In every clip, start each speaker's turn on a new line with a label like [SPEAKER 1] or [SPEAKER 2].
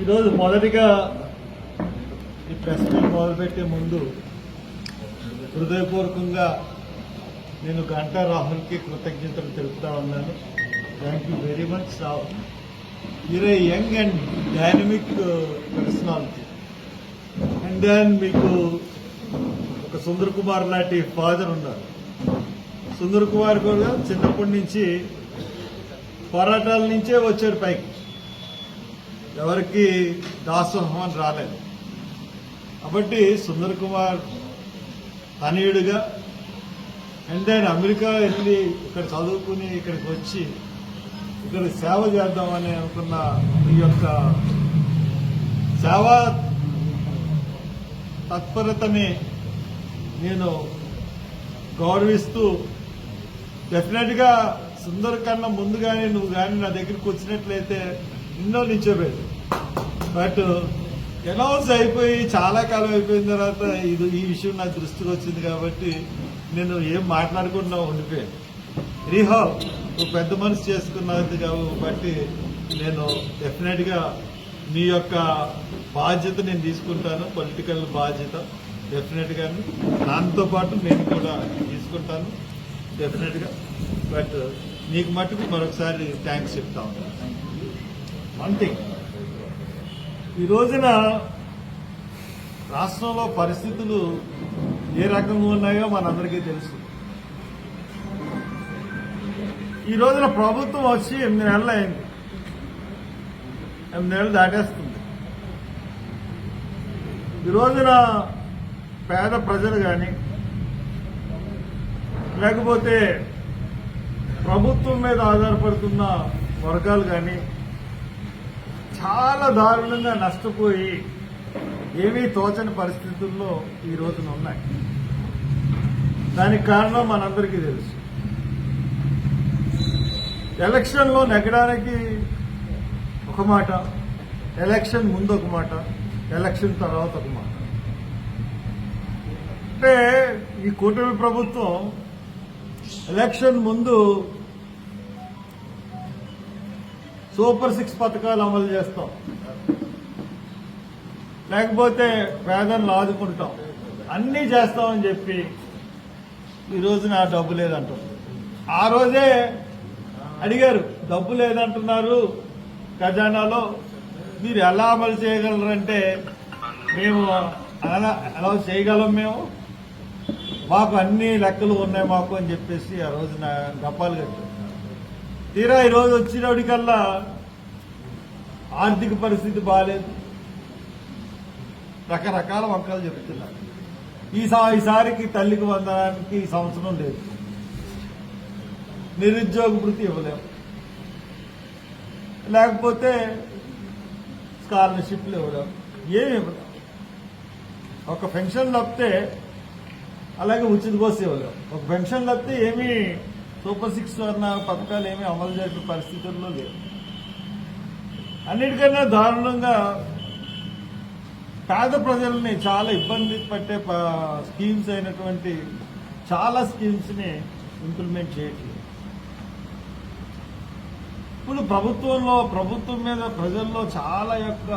[SPEAKER 1] ఈరోజు మొదటిగా ఈ ప్రెస్ మీట్ మొదలుపెట్టే ముందు హృదయపూర్వకంగా నేను గంటా రాహుల్కి కృతజ్ఞతలు తెలుపుతా ఉన్నాను. Thank you very much Rahul. you're young and dynamic personality. And then మీకు ఒక సుందర్ కుమార్ లాంటి ఫాదర్ ఉన్నారు. సుందర్ కుమార్ కూడా చిన్నప్పటి నుంచి పోరాటాల నుంచే వచ్చారు పైకి. ఎవరికి దాసోహం అని రాలేదు. కాబట్టి సుందర్ కుమార్ తనయుడిగా అండ్ దెన్ అమెరికా వెళ్ళి ఇక్కడ చదువుకుని ఇక్కడికి వచ్చి ఇక్కడ సేవ చేద్దామని అనుకున్న ఈ యొక్క సేవా తత్పరతని నేను గౌరవిస్తూ డెఫినెట్గా సుందర్ కన్నా ముందు కానీ నువ్వు కానీ నా దగ్గరికి వచ్చినట్లయితే ఎన్నో నిల్చోబెట్టు బట్ అనౌన్స్ అయిపోయి చాలా కాలం అయిపోయిన తర్వాత ఇది ఈ విషయం నా దృష్టికి వచ్చింది కాబట్టి నేను ఏం మాట్లాడకుండా ఉండిపోయాను. రీహో ఒక పెద్ద మనసు చేసుకున్నది కాబట్టి నేను డెఫినెట్గా మీ యొక్క బాధ్యత నేను తీసుకుంటాను పొలిటికల్ బాధ్యత డెఫినెట్గా దాంతో పాటు నేను కూడా తీసుకుంటాను డెఫినెట్గా. బట్ నీకు మట్టుకు మరొకసారి థ్యాంక్స్ చెప్తా ఉంటాను వన్ థింగ్ ఈ రోజున రాష్ట్రంలో పరిస్థితులు ఏ రకంగా ఉన్నాయో మనందరికీ తెలుసు. ఈ రోజున ప్రభుత్వం వచ్చి ఎనిమిది నెలలు అయింది. ఎనిమిది నెలలు దాటేస్తుంది. ఈ రోజున పేద ప్రజలు కానీ లేకపోతే ప్రభుత్వం మీద ఆధారపడుతున్న వర్గాలు కానీ చాలా దారుణంగా నష్టపోయి ఏమీ తోచని పరిస్థితుల్లో ఈ రోజున ఉన్నాయి. దానికి కారణం మనందరికీ తెలుసు. ఎలక్షన్లో నెగ్గడానికి ఒక మాట ఎలక్షన్ ముందు ఒక మాట ఎలక్షన్ తర్వాత ఒక మాట. అంటే ఈ కూటమి ప్రభుత్వం ఎలక్షన్ ముందు సూపర్ సిక్స్ పథకాలు అమలు చేస్తాం. లేకపోతే పేదలను ఆదుకుంటాం అన్నీ చేస్తామని చెప్పి ఈరోజు నా ఆ డబ్బు లేదంటాం. ఆ రోజే అడిగారు డబ్బు లేదంటున్నారు ఖజానాలో. మీరు ఎలా అమలు చేయగలరంటే మేము అలా ఎలా చేయగలం మేము. మాకు అన్ని లెక్కలు ఉన్నాయి మాకు అని చెప్పేసి ఆ రోజున గప్పాలు కట్టారు తీరా ఈ రోజు వచ్చినోడికల్లా ఆర్థిక పరిస్థితి బాగాలేదు రకరకాల వంకలు చెప్తున్నారు ఈ సా- ఈసారికి తల్లికి వందడానికి ఈ సంవత్సరం లేదు. నిరుద్యోగ వృత్తి ఇవ్వలేము లేకపోతే స్కాలర్షిప్లు ఇవ్వలేము ఏమి ఇవ్వలేము ఒక పెన్షన్ తప్పితే అలాగే ఉచిత బస్సు ఇవ్వలేము ఒక పెన్షన్ తప్పితే ఏమీ సూపర్ సిక్స్ అన్న పథకాలు ఏమీ అమలు చేసే పరిస్థితుల్లో లేవు. అన్నిటికన్నా దారుణంగా పేద ప్రజల్ని చాలా ఇబ్బంది పట్టే ప- స్కీమ్స్ అయినటువంటి చాలా స్కీమ్స్ని ఇంప్లిమెంట్ చేయట్లేదు. ఇప్పుడు ప్రభుత్వంలో ప్రభుత్వం మీద ప్రజల్లో చాలా యొక్క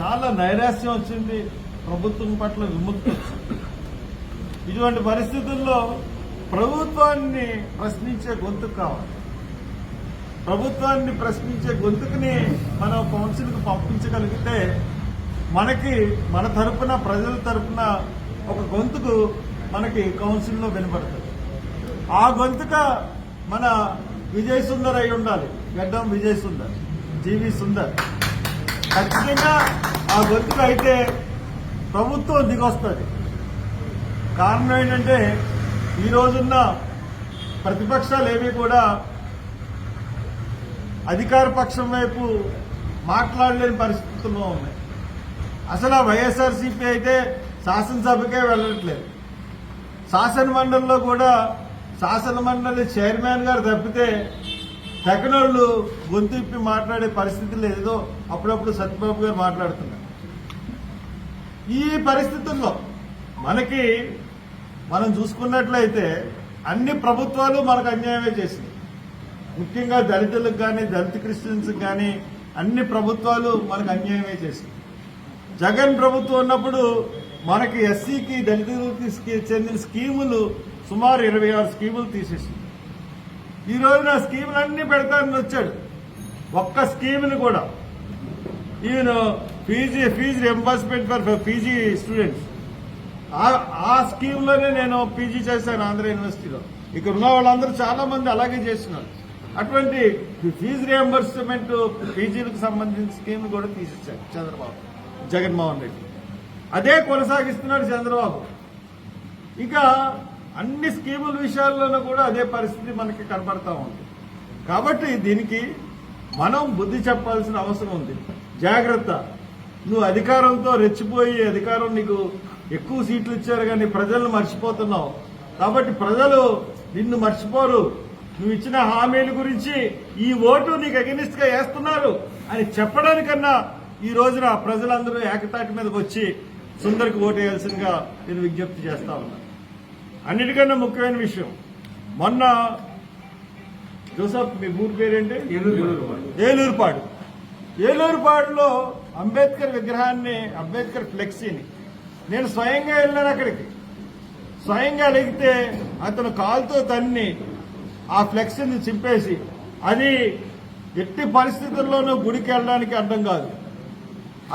[SPEAKER 1] చాలా నైరాశ్యం వచ్చింది. ప్రభుత్వం పట్ల విముక్తి వచ్చింది. ఇటువంటి పరిస్థితుల్లో ప్రభుత్వాన్ని ప్రశ్నించే గొంతు కావాలి. ప్రభుత్వాన్ని ప్రశ్నించే గొంతుకుని మనం కౌన్సిల్కి పంపించగలిగితే మనకి మన తరపున ప్రజల తరపున ఒక గొంతుకు మనకి కౌన్సిల్లో వినపడుతుంది ఆ గొంతుక మన విజయ్ సుందర్ అయి ఉండాలి. గడ్డం విజయ్ సుందర్ జీవి సుందర్. ఖచ్చితంగా ఆ గొంతుక అయితే ప్రభుత్వం దిగొస్తుంది. కారణం ఏంటంటే ఈ రోజున్న ప్రతిపక్షాలు ఏవి కూడా అధికార పక్షం వైపు మాట్లాడలేని పరిస్థితుల్లో ఉన్నాయి. అసలు ఆ వైఎస్ఆర్సీపీ అయితే శాసనసభకే వెళ్ళట్లేదు. శాసనమండలిలో కూడా శాసన మండలి చైర్మన్ గారు తప్పితే తెగనోళ్ళు గొంతిప్పి మాట్లాడే పరిస్థితి లేదో అప్పుడప్పుడు సత్యబాబు గారు మాట్లాడుతున్నారు. ఈ పరిస్థితుల్లో మనకి మనం చూసుకున్నట్లయితే అన్ని ప్రభుత్వాలు మనకు అన్యాయమే చేసింది. ముఖ్యంగా దళితులకు కానీ దళిత క్రిస్టియన్స్కి కానీ అన్ని ప్రభుత్వాలు మనకు అన్యాయమే చేసింది. జగన్ ప్రభుత్వం ఉన్నప్పుడు మనకి ఎస్సీకి దళితులకి చెందిన స్కీములు సుమారు ఇరవై ఆరు స్కీములు తీసేసింది. ఈ రోజున ఆ స్కీములన్నీ పెడతానని వచ్చాడు. ఒక్క స్కీమ్ని కూడా. ఈయన Fiji fee reimbursement for PG students ఆ- ఆ స్కీమ్లోనే నేను పీజీ చేశాను ఆంధ్ర యూనివర్సిటీలో. ఇక్కడ ఉన్న వాళ్ళందరూ చాలా మంది అలాగే చేస్తున్నారు. అటువంటి ఫీజు రియంబర్స్మెంట్ పీజీలకు సంబంధించిన స్కీమ్ కూడా తీసిచ్చారు చంద్రబాబు జగన్మోహన్ రెడ్డి. అదే కొనసాగిస్తున్నాడు చంద్రబాబు. ఇక అన్ని స్కీముల విషయాల్లోనూ కూడా అదే పరిస్థితి మనకి కనబడతా ఉంది. కాబట్టి దీనికి మనం బుద్ధి చెప్పాల్సిన అవసరం ఉంది. జాగ్రత్త. నువ్వు అధికారంతో రెచ్చిపోయి అధికారం నీకు ఎక్కువ సీట్లు ఇచ్చారు కానీ ప్రజలను మర్చిపోతున్నావు. కాబట్టి ప్రజలు నిన్ను మర్చిపోరు. నువ్వు ఇచ్చిన హామీల గురించి ఈ ఓటు నీకు అగెనిస్ట్గా వేస్తున్నారు అని చెప్పడానికన్నా ఈ రోజున ప్రజలందరూ ఏకతాటి మీదకి వచ్చి సుందరికి ఓటు వేయాల్సిందిగా నేను విజ్ఞప్తి చేస్తా ఉన్నా. అన్నిటికన్నా ముఖ్యమైన విషయం మొన్న జోసఫ్ మీ ఊరి పేరేంటి? ఏలూరుపాడు. ఏలూరుపాడులో అంబేద్కర్ విగ్రహాన్ని అంబేద్కర్ ఫ్లెక్సీని నేను స్వయంగా వెళ్ళాను అక్కడికి. స్వయంగా అడిగితే అతను కాలుతో తన్ని ఆ ఫ్లెక్సీని చింపేసి అది ఎట్టి పరిస్థితుల్లోనూ గుడికి వెళ్ళడానికి అడ్డం కాదు.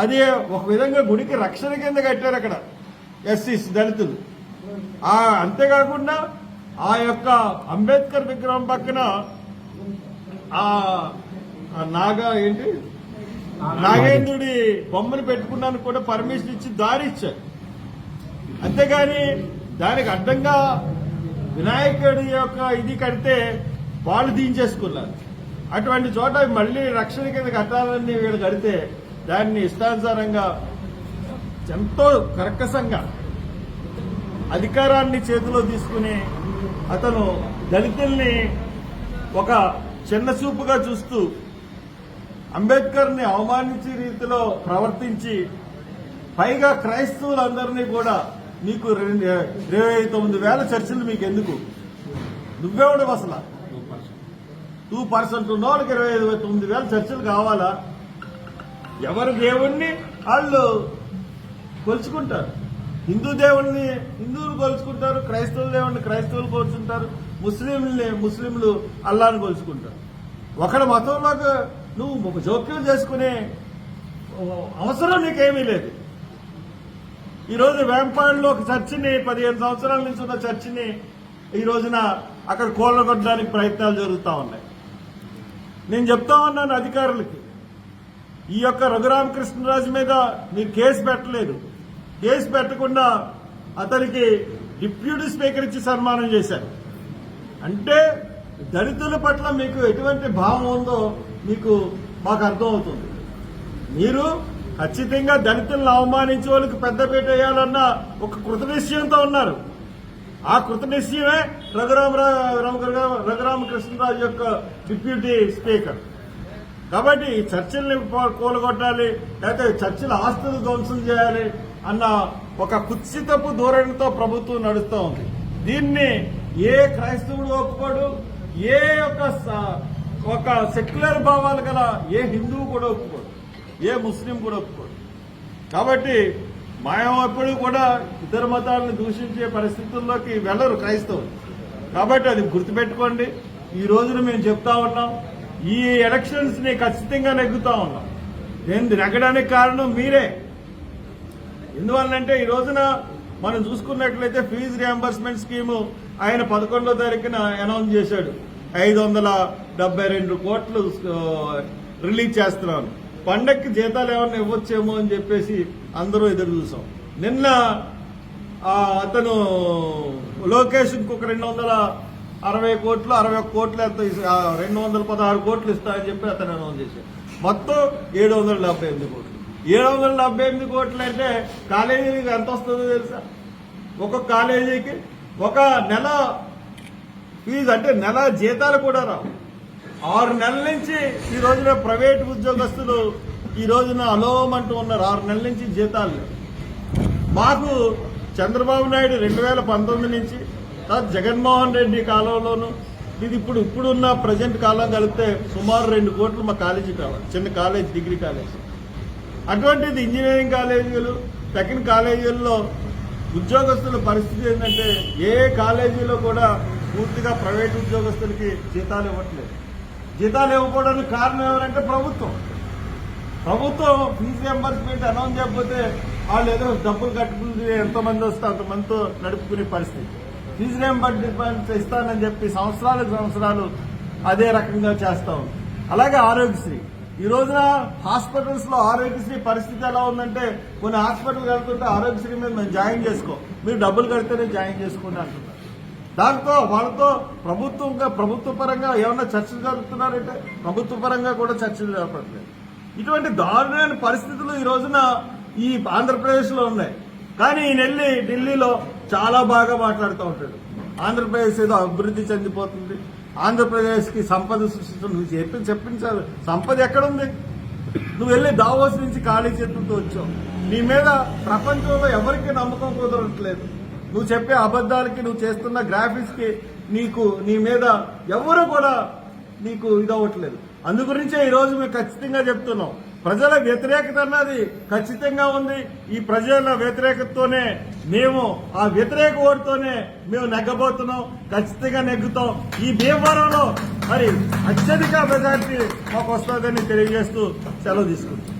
[SPEAKER 1] అది ఒక విధంగా గుడికి రక్షణ కింద కట్టారు అక్కడ ఎస్సీస్ దళితులు. ఆ అంతేకాకుండా ఆ యొక్క అంబేద్కర్ విగ్రహం పక్కన ఆ నాగా ఏంటి? నాగేంద్రుడి బొమ్మను పెట్టుకున్నాను కూడా పర్మిషన్ ఇచ్చి దారి ఇచ్చారు. అంతేగాని దానికి అడ్డంగా వినాయకుడి యొక్క ఇది కడితే వాళ్ళు దించేసుకున్నారు. అటువంటి చోట మళ్ళీ రక్షణ కింద కట్టాలని వీళ్ళు కడితే దాన్ని ఇష్టానుసారంగా ఎంతో కర్కశంగా అధికారాన్ని చేతిలో తీసుకుని అతను దళితుల్ని ఒక చిన్న చూపుగా చూస్తూ అంబేద్కర్ని అవమానించే రీతిలో ప్రవర్తించి పైగా క్రైస్తవులందరినీ కూడా నీకు రెండు- ఇరవై తొమ్మిది వేల చర్చిలు మీకు ఎందుకు ఉండవు అసలు. టూ పర్సెంట్ ఉన్న వాళ్ళకి ఇరవై ఇరవై తొమ్మిది వేల చర్చలు కావాలా? ఎవరు దేవుణ్ణి? వాళ్ళు కొలుచుకుంటారు. హిందూ దేవుణ్ణి హిందువులు కొలుచుకుంటారు క్రైస్తవుల దేవుణ్ణి క్రైస్తవులు కొలుచుకుంటారు ముస్లింలని ముస్లింలు అల్లాను కొలుచుకుంటారు. ఒకరి మతంలోకి నువ్వు జోక్యం చేసుకునే అవసరం నీకేమీ లేదు. ఈరోజు వేంపాడులో ఒక చర్చిని పదిహేను సంవత్సరాల నుంచి ఉన్న చర్చిని ఈ రోజున అక్కడ కోళ్ళగొట్టడానికి ప్రయత్నాలు జరుగుతూ ఉన్నాయి. నేను చెప్తా ఉన్నాను అధికారులకి ఈ యొక్క రఘురామకృష్ణరాజు మీద మీరు కేసు పెట్టలేదు. కేసు పెట్టకుండా అతనికి డిప్యూటీ స్పీకర్ ఇచ్చి సన్మానం చేశారు. అంటే దళితుల పట్ల మీకు ఎటువంటి భావం ఉందో మీకు మాకు అర్థమవుతుంది. మీరు ఖచ్చితంగా దళితులను అవమానించే వాళ్ళకి పెద్దపీట వేయాలన్న ఒక కృతనిశ్చయంతో ఉన్నారు. ఆ కృతనిశ్చయమే రఘురామ రఘురామకృష్ణరాజు యొక్క డిప్యూటీ స్పీకర్. కాబట్టి ఈ చర్చిల్ని పో- కూలగొట్టాలి లేకపోతే చర్చిల ఆస్తులు ధ్వంసం చేయాలి అన్న ఒక కుత్సితపు ధోరణితో ప్రభుత్వం నడుస్తూ ఉంది. దీన్ని ఏ క్రైస్తవుడు ఒప్పుకోడు ఏ యొక్క స- ఒక సెక్యులర్ భావాలు గల ఏ హిందువు కూడా ఒప్పుకోడు. ఏ ముస్లిం కూడా ఒప్పుకోడు. కాబట్టి మాయం ఎప్పుడు కూడా ఇతర మతాలను దూషించే పరిస్థితుల్లోకి వెళ్ళరు క్రైస్తవులు. కాబట్టి అది గుర్తుపెట్టుకోండి. ఈ రోజున మేము చెప్తా ఉన్నాం ఈ ఎలక్షన్స్ని ఖచ్చితంగా నెగ్గుతా ఉన్నాం. నేను నెగ్గడానికి కారణం మీరే. ఎందువల్లంటే ఈ రోజున మనం చూసుకున్నట్లయితే ఫీజు రియంబర్స్మెంట్ స్కీము ఆయన పదకొండో తారీఖున అనౌన్స్ చేశాడు. ఐదు వందల డెబ్బై రెండు కోట్లు రిలీజ్ చేస్తున్నాను. పండక్కి జీతాలు ఏమన్నా ఇవ్వచ్చేమో అని చెప్పేసి అందరూ ఎదురు చూసాం. నిన్న అతను లోకేష్ ఇంకొక రెండు వందల అరవై కోట్లు అరవై ఒక్క కోట్లు ఎంత రెండు వందల పదహారు కోట్లు ఇస్తాయని చెప్పి అతను అనౌన్స్ చేశాడు. మొత్తం ఏడు వందల డెబ్బై ఎనిమిది కోట్లు. ఏడు వందల డెబ్బై ఎనిమిది కోట్లు అంటే కాలేజీకి ఎంత వస్తుందో తెలుసా? ఒక్కొక్క కాలేజీకి ఒక నెల ఫీజు అంటే నెల జీతాలు కూడా రావు. ఆరు నెలల నుంచి ఈ రోజున ప్రైవేట్ ఉద్యోగస్తులు ఈ రోజున అలోమంటూ ఉన్నారు. ఆరు నెలల నుంచి జీతాలు లేవు. మాకు చంద్రబాబు నాయుడు రెండు వేల పంతొమ్మిది నుంచి తర్వాత జగన్మోహన్ రెడ్డి కాలంలోను ఇది ఇప్పుడు ఇప్పుడున్న ప్రజెంట్ కాలం కలిపితే సుమారు రెండు కోట్లు మా కాలేజీ కావాలి చిన్న కాలేజ్ డిగ్రీ కాలేజ్. అటువంటిది ఇంజనీరింగ్ కాలేజీలు టెక్నిక్ కాలేజీల్లో ఉద్యోగస్తుల పరిస్థితి ఏంటంటే ఏ కాలేజీలో కూడా పూర్తిగా ప్రైవేట్ ఉద్యోగస్తులకి జీతాలు ఇవ్వట్లేదు. జీతాలు ఇవ్వకపోవడానికి కారణం ఎవరంటే ప్రభుత్వం. ప్రభుత్వం ఫీజు రియంబర్స్మెంట్ అనౌన్స్ చేయకపోతే వాళ్ళు ఏదో డబ్బులు కట్టుకుని ఎంతమంది వస్తే అంతమందితో నడుపుకునే పరిస్థితి. ఫీజు రియంబర్స్మెంట్ ఇస్తానని చెప్పి సంవత్సరాలకు సంవత్సరాలు అదే రకంగా చేస్తాం అలాగే ఆరోగ్యశ్రీ. ఈ రోజున హాస్పిటల్స్లో ఆరోగ్యశ్రీ పరిస్థితి ఎలా ఉందంటే కొన్ని హాస్పిటల్ కడుతుంటే ఆరోగ్యశ్రీ మీద మేము జాయిన్ చేసుకో మీరు డబ్బులు కడితేనే జాయిన్ చేసుకోండి అంటున్నారు. దాంతో వాళ్ళతో ప్రభుత్వంగా ప్రభుత్వ పరంగా ఏమన్నా చర్చలు జరుపుతున్నారంటే ప్రభుత్వ పరంగా కూడా చర్చలు జరపట్లేదు ఇటువంటి దారుణమైన పరిస్థితులు ఈ రోజున ఈ ఆంధ్రప్రదేశ్లో ఉన్నాయి. కానీ ఈయన వెళ్ళి ఢిల్లీలో చాలా బాగా మాట్లాడుతూ ఉంటాడు. ఆంధ్రప్రదేశ్ ఏదో అభివృద్ధి చెందిపోతుంది. ఆంధ్రప్రదేశ్కి సంపద సృష్టించడం నువ్వు చెప్పి చెప్పించాలి. సంపద ఎక్కడుంది? నువ్వు వెళ్ళి దావోస్ నుంచి ఖాళీ చేతులతో వచ్చావు. నీ మీద ప్రపంచంలో ఎవరికి నమ్మకం కుదరట్లేదు. నువ్వు చెప్పే అబద్ధాలకి నువ్వు చేస్తున్న గ్రాఫిక్స్కి నీకు నీ మీద ఎవరు కూడా నీకు ఇదవ్వట్లేదు. అందు గురించే ఈ రోజు మేము ఖచ్చితంగా చెప్తున్నాం. ప్రజల వ్యతిరేకత అన్నది ఖచ్చితంగా ఉంది. ఈ ప్రజల వ్యతిరేకతతోనే మేము ఆ వ్యతిరేక ఓటుతోనే మేము నెగ్గబోతున్నాం. ఖచ్చితంగా నెగ్గుతాం. ఈ భీమవరంలో మరి అత్యధిక మెజార్టీ మాకు వస్తుందని తెలియజేస్తూ సెలవు తీసుకుంటాం